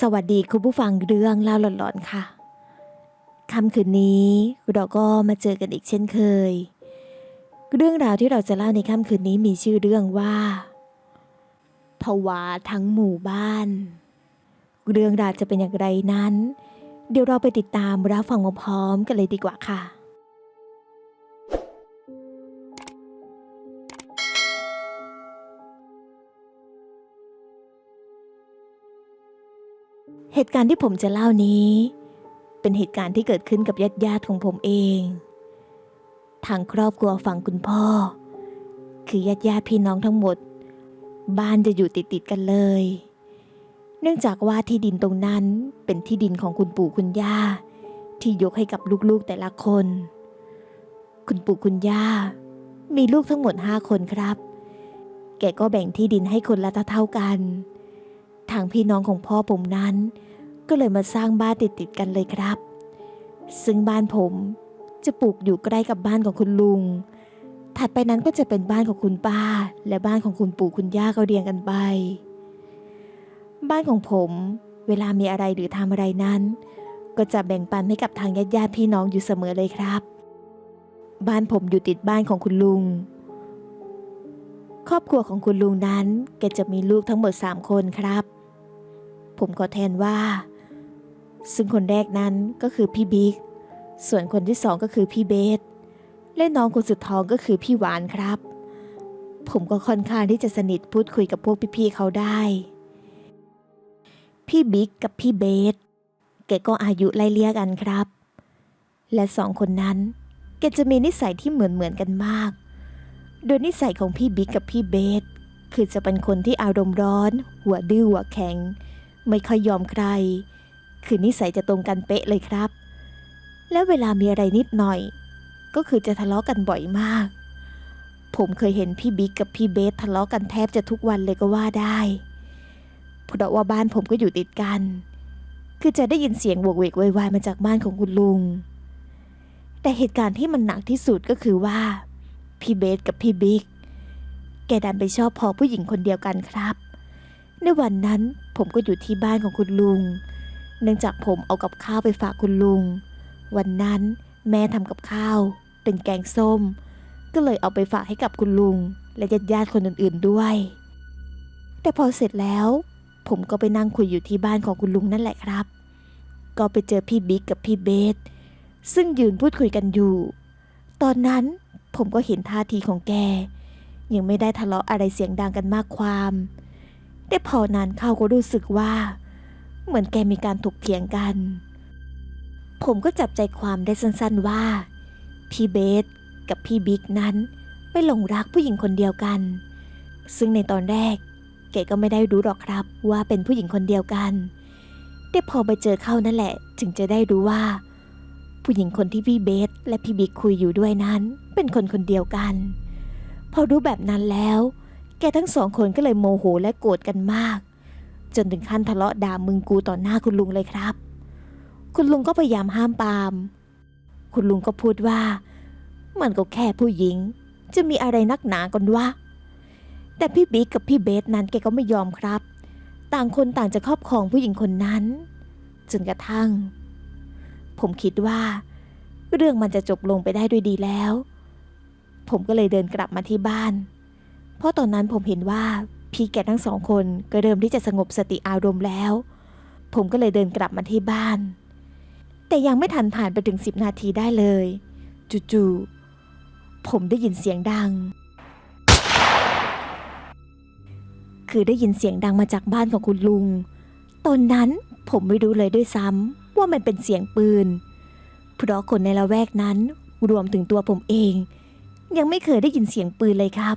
สวัสดีคุณผู้ฟังเรื่องเล่าหลอนๆค่ะค่ำคืนนี้เราก็มาเจอกันอีกเช่นเคย เรื่องราวที่เราจะเล่าในค่ำคืนนี้มีชื่อเรื่องว่าผวาทั้งหมู่บ้าน เรื่องราวจะเป็นอย่างไรนั้น เดี๋ยวเราไปติดตามรับฟังพร้อมๆกันเลยดีกว่าค่ะ เหตุการณ์ที่ผมจะเล่านี้ เป็นเหตุการณ์ที่เกิดขึ้นกับญาติญาติของผมเอง ทางครอบครัวฝั่งคุณพ่อ คือญาติญาติพี่น้องทั้งหมด บ้านจะอยู่ติดติดกันเลย เนื่องจากว่าที่ดินตรงนั้นเป็นที่ดินของคุณปู่คุณย่า ที่ยกให้กับลูกๆแต่ละคน คุณปู่คุณย่า มีลูกทั้งหมดห้าคนครับ แกก็แบ่งที่ดินให้คนละเท่ากันทางพี่น้องของพ่อผมนั้น ก็เลยมาสร้างบ้านติดติดๆกันเลยครับ ซึ่งบ้านผมจะปลูกอยู่ใกล้กับบ้านของคุณลุง ถัดไปนั้นก็จะเป็นบ้านของคุณป้า และบ้านของคุณปู่คุณย่าก็เรียงกันไป บ้านของผมเวลามีอะไรหรือทำอะไรนั้น ก็จะแบ่งปันให้กับทางญาติญาติพี่น้องอยู่เสมอเลยครับ บ้านผมอยู่ติดบ้านของคุณลุง ครอบครัวของคุณลุงนั้นแกจะมีลูกทั้งหมดสามคนครับ ผมขอแทนว่า ซึ่งคนแรกนั้นก็คือพี่บิ๊ก ส่วนคนที่สองก็คือพี่เบส และน้องคนสุดท้องก็คือพี่หวานครับ ผมก็ค่อนข้างที่จะสนิทพูดคุยกับพวกพี่ๆเขาได้ พี่บิ๊กกับพี่เบส แกก็อายุไล่เลี่ยกันครับ และสองคนนั้น แกจะมีนิสัยที่เหมือนเหมือนๆกันมาก โดยนิสัยของพี่บิ๊กกับพี่เบส คือจะเป็นคนที่อารมณ์ร้อน หัวดื้อหัวแข็ง ไม่ค่อยยอมใคร คือนิสัยจะตรงกันเป๊ะเลยครับ และเวลามีอะไรนิดหน่อย ก็คือจะทะเลาะกันบ่อยมาก ผมเคยเห็นพี่บิ๊กกับพี่เบสทะเลาะกันแทบจะทุกวันเลยก็ว่าได้เพราะว่าบ้านผมก็อยู่ติดกัน คือจะได้ยินเสียงโวกเวกโวยวายมาจากบ้านของคุณลุง แต่เหตุการณ์ที่มันหนักที่สุดก็คือว่า พี่เบสกับพี่บิ๊กแกดันไปชอบพอผู้หญิงคนเดียวกันครับ ในวันนั้นผมก็อยู่ที่บ้านของคุณลุง เนื่องจากผมเอากับข้าวไปฝากคุณลุง วันนั้นแม่ทำกับข้าว เป็นแกงส้ม ก็เลยเอาไปฝากให้กับคุณลุง และญาติญาติคนอื่นๆด้วย แต่พอเสร็จแล้ว ผมก็ไปนั่งคุยอยู่ที่บ้านของคุณลุงนั่นแหละครับ ก็ไปเจอพี่บิ๊กกับพี่เบสซึ่งยืนพูดคุยกันอยู่ ตอนนั้นผมก็เห็นท่าทีของแก ยังไม่ได้ทะเลาะอะไรเสียงดังกันมากความ แต่พอนานเข้าก็รู้สึกว่า เหมือนแกมีการถกเถียงกัน ผมก็จับใจความได้สั้นๆว่า พี่เบสกับพี่บิ๊กนั้นไปหลงรักผู้หญิงคนเดียวกัน ซึ่งในตอนแรกแกก็ไม่ได้รู้หรอกครับว่าเป็นผู้หญิงคนเดียวกันแต่พอไปเจอเข้านั่นแหละ จึงจะได้รู้ว่า ผู้หญิงคนที่พี่เบสและพี่บิ๊กคุยอยู่ด้วยนั้น เป็นคนคนเดียวกัน พอรู้แบบนั้นแล้ว แกทั้งสองคนก็เลยโมโหและโกรธกันมาก จนถึงขั้นทะเลาะด่ามึงกูต่อหน้าคุณลุงเลยครับ คุณลุงก็พยายามห้ามปาม คุณลุงก็พูดว่า มันก็แค่ผู้หญิง จะมีอะไรนักหนากันวะแต่พี่บิ๊กกับพี่เบสนั้นแกก็ไม่ยอมครับ ต่างคนต่างจะครอบครองผู้หญิงคนนั้นจนกระทั่ง ผมคิดว่า เรื่องมันจะจบลงไปได้ด้วยดีแล้ว ผมก็เลยเดินกลับมาที่บ้าน เพราะตอนนั้นผมเห็นว่า พี่แกทั้งสองคนก็เริ่มที่จะสงบสติอารมณ์แล้ว ผมก็เลยเดินกลับมาที่บ้าน แต่ยังไม่ทันผ่านไปถึงสิบนาทีได้เลยจู่ๆผมได้ยินเสียงดัง คือได้ยินเสียงดังมาจากบ้านของคุณลุง ตอนนั้นผมไม่รู้เลยด้วยซ้ำว่ามันเป็นเสียงปืน เพราะคนในละแวกนั้นรวมถึงตัวผมเอง ยังไม่เคยได้ยินเสียงปืนเลยครับ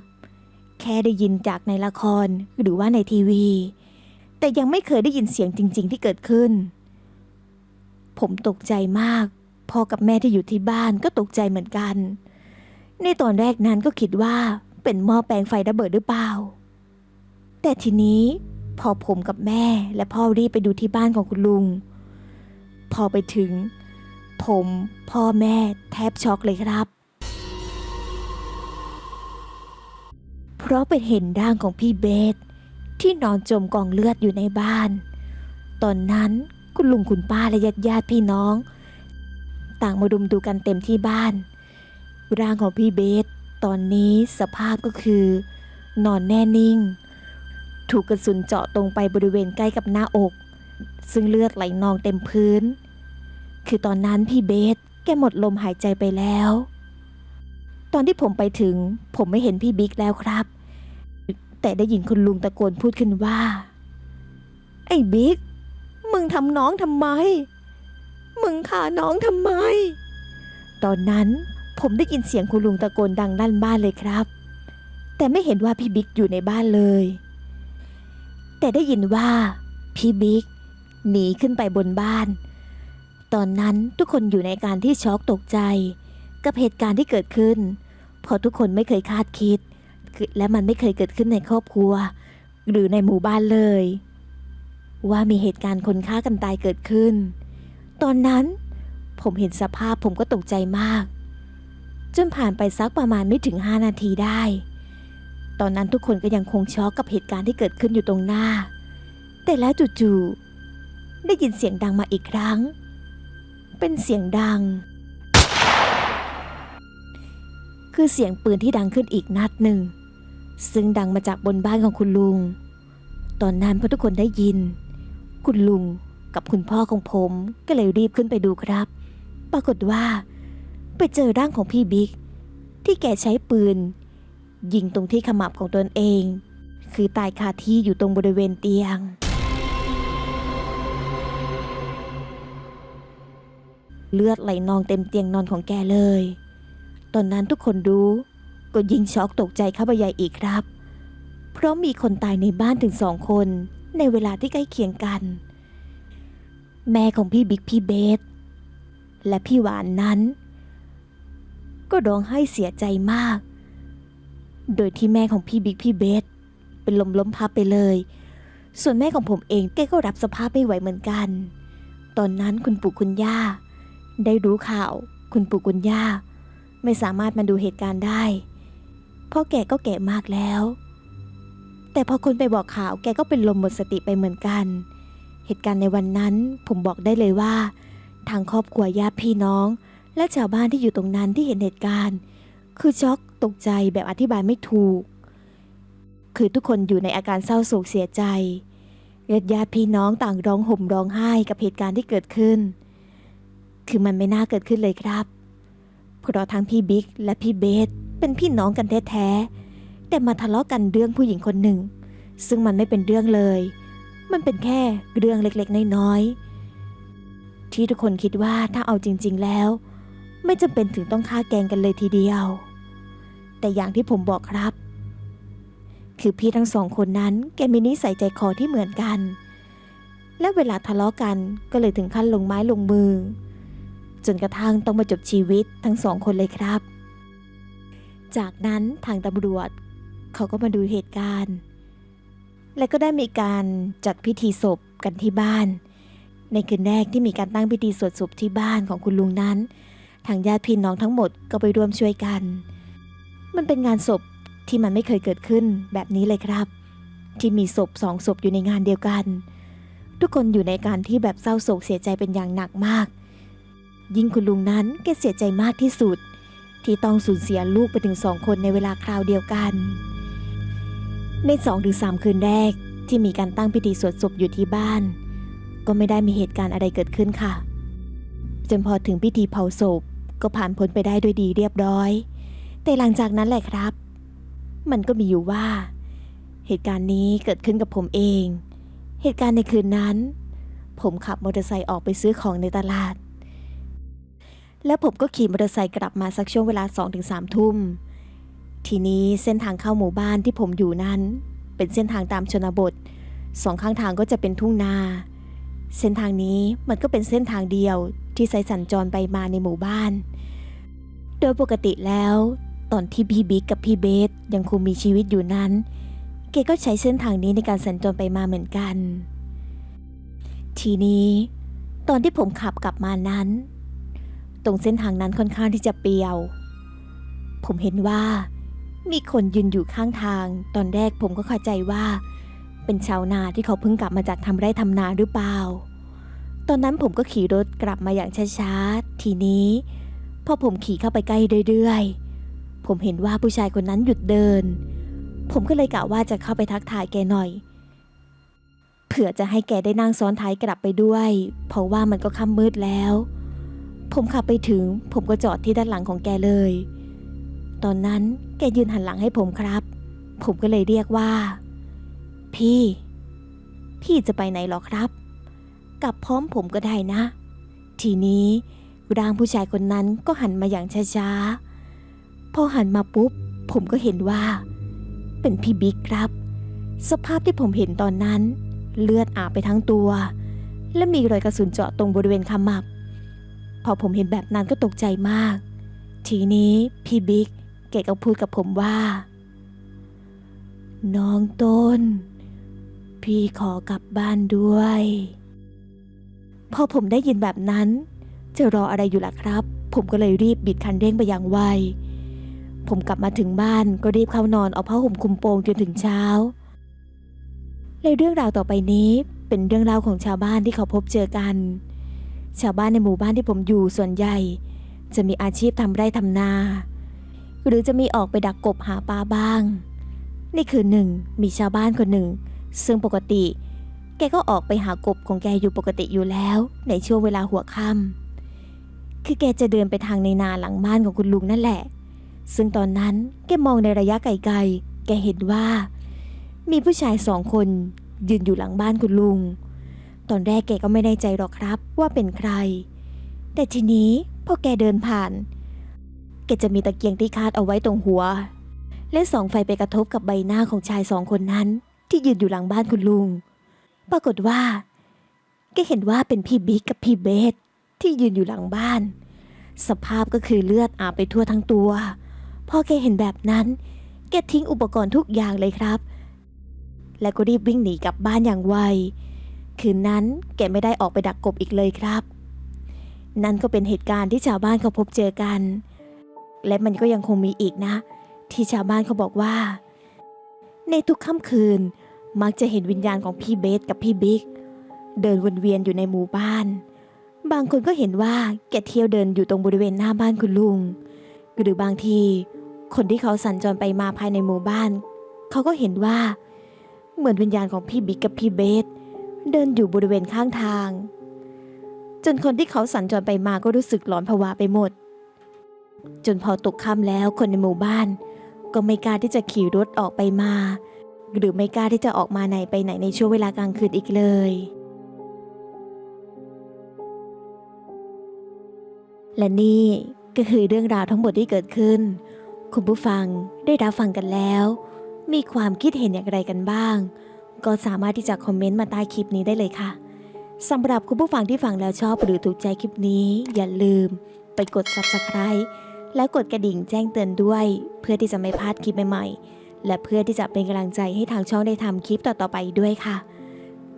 แค่ได้ยินจากในละครหรือว่าในทีวี แต่ยังไม่เคยได้ยินเสียงจริง ๆ ที่เกิดขึ้น ผมตกใจมาก พ่อกับแม่ที่อยู่ที่บ้านก็ตกใจเหมือนกัน ในตอนแรกนั้นก็คิดว่าเป็นหม้อแปลงไฟระเบิดหรือเปล่า แต่ทีนี้พอผมกับแม่และพ่อรีบไปดูที่บ้านของคุณลุง พอไปถึง ผม พ่อแม่แทบช็อกเลยครับ ราะเป็นเห็นร่างของพี่เบสที่นอนจมกองเลือดอยู่ในบ้าน ตอนนั้นคุณลุงคุณป้าและญาติญาติพี่น้อง ต่างมาดุมดูกันเต็มที่บ้าน ร่างของพี่เบสตอนนี้สภาพก็คือ นอนแน่นิ่ง ถูกกระสุนเจาะตรงไปบริเวณใกล้กับหน้าอก ซึ่งเลือดไหลนองเต็มพื้น คือตอนนั้นพี่เบสแกหมดลมหายใจไปแล้ว ตอนที่ผมไปถึงผมไม่เห็นพี่บิ๊กแล้วครับ แต่ได้ยินคุณลุงตะโกนพูดขึ้นว่า ไอ้บิ๊ก มึงทำน้องทำไม มึงฆ่าน้องทำไม ตอนนั้นผมได้ยินเสียงคุณลุงตะโกนดังลั่นบ้านเลยครับ แต่ไม่เห็นว่าพี่บิ๊กอยู่ในบ้านเลย แต่ได้ยินว่าพี่บิ๊กหนีขึ้นไปบนบ้าน ตอนนั้นทุกคนอยู่ในการที่ช็อกตกใจ กับเหตุการณ์ที่เกิดขึ้นเพราะทุกคนไม่เคยคาดคิด และมันไม่เคยเกิดขึ้นในครอบครัว หรือในหมู่บ้านเลย ว่ามีเหตุการณ์คนฆ่ากันตายเกิดขึ้น ตอนนั้นผมเห็นสภาพผมก็ตกใจมาก จนผ่านไปสักประมาณไม่ถึง 5 นาทีได้ ตอนนั้นทุกคนก็ยังคงช็อกกับเหตุการณ์ที่เกิดขึ้นอยู่ตรงหน้า แต่แล้วจู่ๆได้ยินเสียงดังมาอีกครั้ง เป็นเสียงดัง คือเสียงปืนที่ดังขึ้นอีกนัดหนึ่ง ซึ่งดังมาจากบนบ้านของคุณลุง ตอนนั้นพอทุกคนได้ยิน คุณลุงกับคุณพ่อของผมก็เลยรีบขึ้นไปดูครับ ปรากฏว่า ไปเจอร่างของพี่บิ๊ก ที่แกใช้ปืน ยิงตรงที่ขมับของตนเอง คือตายคาที่อยู่ตรงบริเวณเตียง เลือดไหลนองเต็มเตียงนอนของแกเลย ตอนนั้นทุกคนรู้ ก็ยิ่งช็อกตกใจเข้าไปใหญ่อีกครับ เพราะมีคนตายในบ้านถึงสองคนในเวลาที่ใกล้เคียงกัน แม่ของพี่บิ๊กพี่เบส และพี่หวานนั้น ก็ร้องไห้เสียใจมาก โดยที่แม่ของพี่บิ๊กพี่เบส เป็นลมล้มพับไปเลย ส่วนแม่ของผมเองแกก็รับสภาพไม่ไหวเหมือนกัน ตอนนั้นคุณปู่คุณย่า ได้รู้ข่าว คุณปู่คุณย่า ไม่สามารถมาดูเหตุการณ์ได้ พราะแกก็แก่มากแล้ว แต่พอคนไปบอกข่าวแกก็เป็นลมหมดสติไปเหมือนกัน เหตุการณ์ในวันนั้นผมบอกได้เลยว่า ทางครอบครัวญาติพี่น้อง และชาวบ้านที่อยู่ตรงนั้นที่เห็นเหตุการณ์ คือช็อกตกใจแบบอธิบายไม่ถูก คือทุกคนอยู่ในอาการเศร้าโศกเสียใจญาติญาติพี่น้องต่างร้องห่มร้องไห้กับเหตุการณ์ที่เกิดขึ้น คือมันไม่น่าเกิดขึ้นเลยครับเพราะทั้งพี่บิ๊กและพี่เบส เป็นพี่น้องกันแท้ๆแต่มาทะเลาะกันเรื่องผู้หญิงคนหนึ่ง ซึ่งมันไม่เป็นเรื่องเลย มันเป็นแค่เรื่องเล็กๆน้อยๆที่ทุกคนคิดว่าถ้าเอาจริง ๆแล้ว ไม่จำเป็นถึงต้องฆ่าแกงกันเลยทีเดียว แต่อย่างที่ผมบอกครับ คือพี่ทั้งสองคนนั้นแกมีนิสัยใจคอที่เหมือนกัน และเวลาทะเลาะกันก็เลยถึงขั้นลงไม้ลงมือจนกระทั่งต้องมาจบชีวิตทั้งสองคนเลยครับ จากนั้นทางตำรวจ เขาก็มาดูเหตุการณ์ และก็ได้มีการจัดพิธีศพกันที่บ้าน ในคืนแรกที่มีการตั้งพิธีสวดศพที่บ้านของคุณลุงนั้น ทางญาติพี่น้องทั้งหมดก็ไปร่วมช่วยกัน มันเป็นงานศพที่มันไม่เคยเกิดขึ้นแบบนี้เลยครับ ที่มีศพสองศพอยู่ในงานเดียวกัน ทุกคนอยู่ในการที่แบบเศร้าโศกเสียใจเป็นอย่างหนักมาก ยิ่งคุณลุงนั้นแกเสียใจมากที่สุด ที่ต้องสูญเสียลูกไปถึงสองคนในเวลาคราวเดียวกัน ในสองถึงสามคืนแรกที่มีการตั้งพิธีสวดศพอยู่ที่บ้าน ก็ไม่ได้มีเหตุการณ์อะไรเกิดขึ้นค่ะ จนพอถึงพิธีเผาศพก็ผ่านพ้นไปได้ด้วยดีเรียบร้อย แต่หลังจากนั้นแหละครับ มันก็มีอยู่ว่า เหตุการณ์นี้เกิดขึ้นกับผมเอง เหตุการณ์ในคืนนั้น ผมขับมอเตอร์ไซค์ออกไปซื้อของในตลาด แล้วผมก็ขี่มอเตอร์ไซค์กลับมาสักช่วงเวลา 2-3ถึงทุ่ม ทีนี้เส้นทางเข้าหมู่บ้านที่ผมอยู่นั้น เป็นเส้นทางตามชนบท สองข้างทางก็จะเป็นทุ่งนา เส้นทางนี้มันก็เป็นเส้นทางเดียวที่ใช้สัญจรไปมาในหมู่บ้าน โดยปกติแล้ว ตอนที่พี่บิ๊กกับพี่เบสยังคงมีชีวิตอยู่นั้น เกก็ใช้เส้นทางนี้ในการสัญจรไปมาเหมือนกัน ทีนี้ ตอนที่ผมขับกลับมานั้น ตรงเส้นทางนั้นค่อนข้างที่จะเปียว ผมเห็นว่า มีคนยืนอยู่ข้างทาง ตอนแรกผมก็เข้าใจว่า เป็นชาวนาที่เขาเพิ่งกลับมาจากทำไร่ทำนาหรือเปล่า ตอนนั้นผมก็ขี่รถกลับมาอย่างช้าๆ ทีนี้ พอผมขี่เข้าไปใกล้เรื่อยๆ ผมเห็นว่าผู้ชายคนนั้นหยุดเดิน ผมก็เลยกะว่าจะเข้าไปทักทายแกหน่อยเผื่อจะให้แกได้นั่งซ้อนท้ายกลับไปด้วย เพราะว่ามันก็ค่ำมืดแล้ว ผมขับไปถึง ผมก็จอดที่ด้านหลังของแกเลย ตอนนั้นแกยืนหันหลังให้ผมครับ ผมก็เลยเรียกว่า พี่ พี่จะไปไหนหรอครับ กลับพร้อมผมก็ได้นะ ทีนี้ร่างผู้ชายคนนั้นก็หันมาอย่างช้าๆ พอหันมาปุ๊บ ผมก็เห็นว่า เป็นพี่บิ๊กครับ สภาพที่ผมเห็นตอนนั้น เลือดอาบไปทั้งตัว และมีรอยกระสุนเจาะตรงบริเวณขมับ พอผมเห็นแบบนั้นก็ตกใจมาก ทีนี้พี่บิ๊กแกก็พูดกับผมว่า น้องต้น พี่ขอกลับบ้านด้วย พอผมได้ยินแบบนั้น จะรออะไรอยู่ล่ะครับ ผมก็เลยรีบบิดคันเร่งไปอย่างไว ผมกลับมาถึงบ้านก็รีบเข้านอนเอาผ้าห่มคลุมโปงจนถึงเช้าและเรื่องราวต่อไปนี้เป็นเรื่องราวของชาวบ้านที่เขาพบเจอกัน ชาวบ้านในหมู่บ้านที่ผมอยู่ส่วนใหญ่ จะมีอาชีพทำไร่ทำนา หรือจะมีออกไปดักกบหาปลาบ้าง นี่คือหนึ่งมีชาวบ้านคนหนึ่ง ซึ่งปกติ แกก็ออกไปหากบของแกอยู่ปกติอยู่แล้ว ในช่วงเวลาหัวค่ำคือแกจะเดินไปทางในนาหลังบ้านของคุณลุงนั่นแหละ ซึ่งตอนนั้นแกมองในระยะไกลๆแกเห็นว่า มีผู้ชายสองคนยืนอยู่หลังบ้านคุณลุง ตอนแรกแกก็ไม่แน่ใจหรอกครับว่าเป็นใคร แต่ทีนี้พอแกเดินผ่าน แกจะมีตะเกียงที่คาดเอาไว้ตรงหัว และส่องไฟไปกระทบกับใบหน้าของชายสองคนนั้น ที่ยืนอยู่หลังบ้านคุณลุง ปรากฏว่า แกเห็นว่าเป็นพี่บิ๊กกับพี่เบสที่ยืนอยู่หลังบ้าน สภาพก็คือเลือดอาบไปทั่วทั้งตัว พอแกเห็นแบบนั้น แกทิ้งอุปกรณ์ทุกอย่างเลยครับ และก็รีบวิ่งหนีกลับบ้านอย่างไว คืนนั้นแกไม่ได้ออกไปดักกบอีกเลยครับ นั่นก็เป็นเหตุการณ์ที่ชาวบ้านเขาพบเจอกัน และมันก็ยังคงมีอีกนะ ที่ชาวบ้านเขาบอกว่า ในทุกค่ำคืนมักจะเห็นวิญญาณของพี่เบสกับพี่บิ๊กเดินวนเวียนอยู่ในหมู่บ้าน บางคนก็เห็นว่าแกเที่ยวเดินอยู่ตรงบริเวณหน้าบ้านคุณลุง หรือบางที คนที่เขาสัญจรไปมาภายในหมู่บ้าน เขาก็เห็นว่า เหมือนวิญญาณของพี่บิ๊กกับพี่เบส เดินอยู่บริเวณข้างทาง จนคนที่เขาสัญจรไปมาก็รู้สึกหลอนผวาไปหมด จนพอตกค่ำแล้วคนในหมู่บ้าน ก็ไม่กล้าที่จะขี่รถออกไปมา หรือไม่กล้าที่จะออกมาไหนไปไหนในช่วงเวลากลางคืนอีกเลยและนี่ก็คือเรื่องราวทั้งหมดที่เกิดขึ้น คุณผู้ฟังได้รับฟังกันแล้ว มีความคิดเห็นอย่างไรกันบ้าง ก็สามารถที่จะคอมเมนต์มาใต้คลิปนี้ได้เลยค่ะสำหรับคุณผู้ฟังที่ฟังแล้วชอบหรือถูกใจคลิปนี้ อย่าลืมไปกด subscribe แล้วกดกระดิ่งแจ้งเตือนด้วย เพื่อที่จะไม่พลาดคลิปใหม่ๆ และเพื่อที่จะเป็นกำลังใจให้ทางช่องได้ทำคลิปต่อๆไปด้วยค่ะ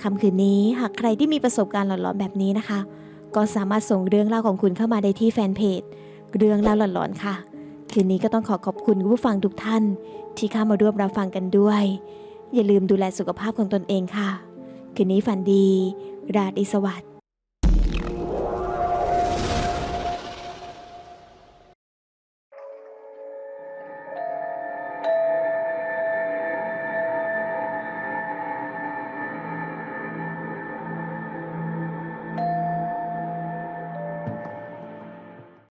คำคืนนี้หากใครที่มีประสบการณ์หลอนๆแบบนี้นะคะ ก็สามารถส่งเรื่องเล่าของคุณเข้ามาได้ที่แฟนเพจเรื่องเล่าหลอนๆค่ะ คืนนี้ก็ต้องขอขอบคุณคุณผู้ฟังทุกท่าน ที่เข้ามาร่วมรับฟังกันด้วย อย่าลืมดูแลสุขภาพของตนเองค่ะ คืนนี้ฝันดี ราตรีสวัสดิ์